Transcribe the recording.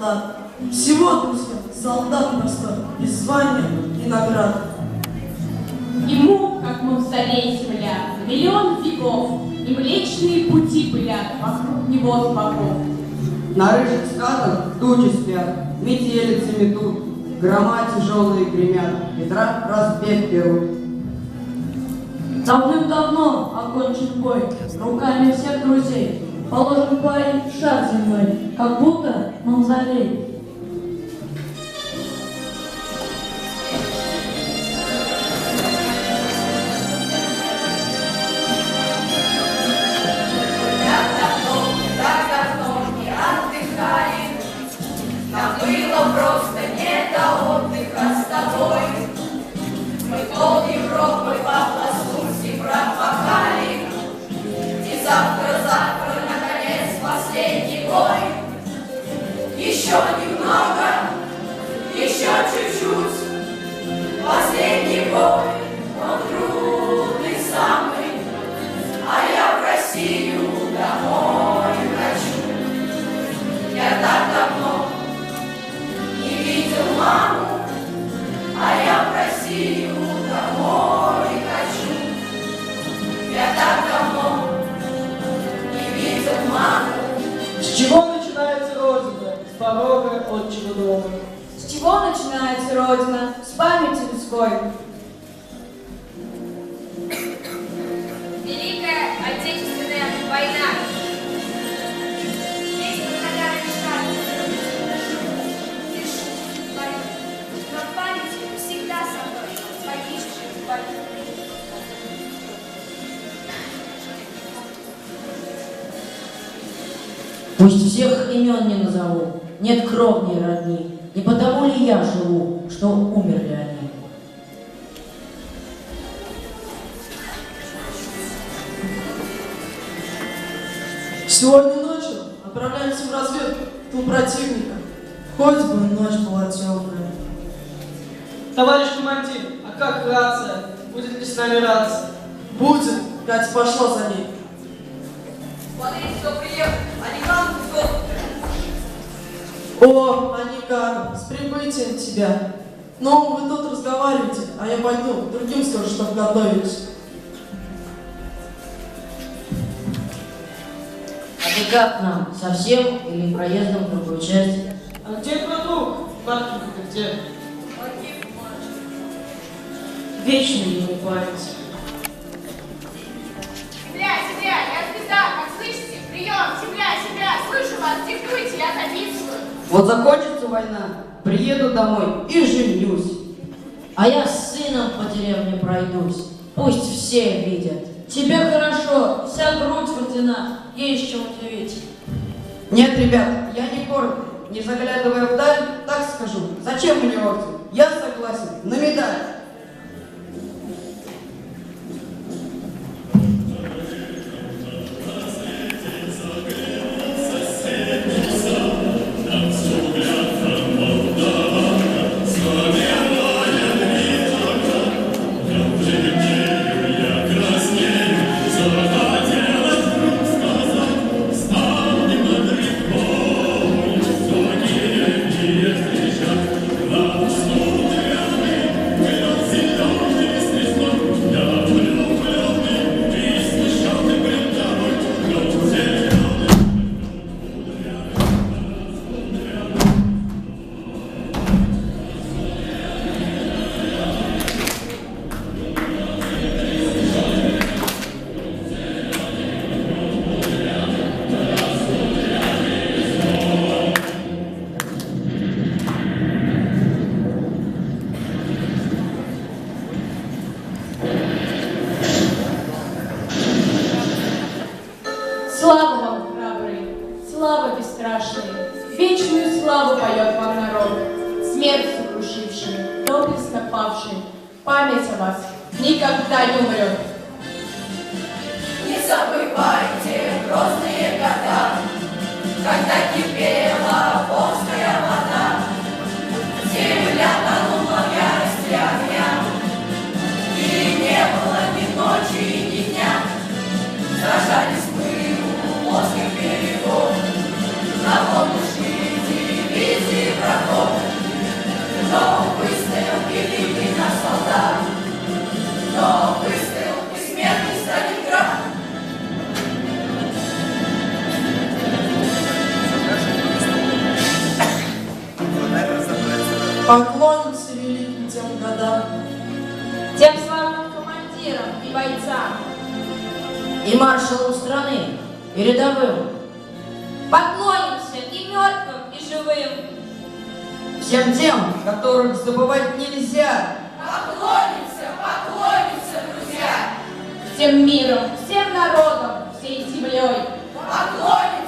солдат. Всего, друзья, солдат простой, без звания и наград. Ему, как мавзолей земля, миллион веков, и млечные пути пылят вокруг него с боков. На рыжих скатах тучи спят, метелицы метут, грома тяжелые гремят, ветра разбег берут. Давным-давно окончен бой руками всех друзей. Положен парень в шар земной, как будто мавзолей. С чего начинается Родина? С порога отчего дома. С чего начинается Родина? С памяти людской. Пусть всех имен не назову, нет кровней родни. Не потому ли я живу, что умерли они? Сегодня ночью отправляемся в разведку ту противника. Хоть бы ночь была темная. Товарищ командир, а как рация? Будет ли с нами рация? Будет, Катя пошла за ней. Смотрите, кто приехал, О, Аника, с прибытием тебя. Ну, вы тут разговариваете, а я пойду, другим скажу, что готовились. А ты как нам, совсем или проездом в другую часть? А где друг? Маркинг где? Вечная ему память. Вас, я записываю. Вот закончится война, приеду домой и женюсь. А я с сыном по деревне пройдусь. Пусть все видят. Тебе хорошо, вся грудь водяна, есть чем удивить. Нет, ребят, я не гордый. Не заглядывая вдаль, так скажу. Зачем мне орден? Я согласен на медаль. Славу поет вам народ, смерть сокрушивший, доблестно павший, память о вас никогда не умрет. Не забывайте грозные бойцам, и маршалам страны, и рядовым. Поклонимся и мертвым, и живым. Всем тем, которых забывать нельзя. Поклонимся, поклонимся, друзья. Всем миром, всем народам, всей землей. Поклонимся.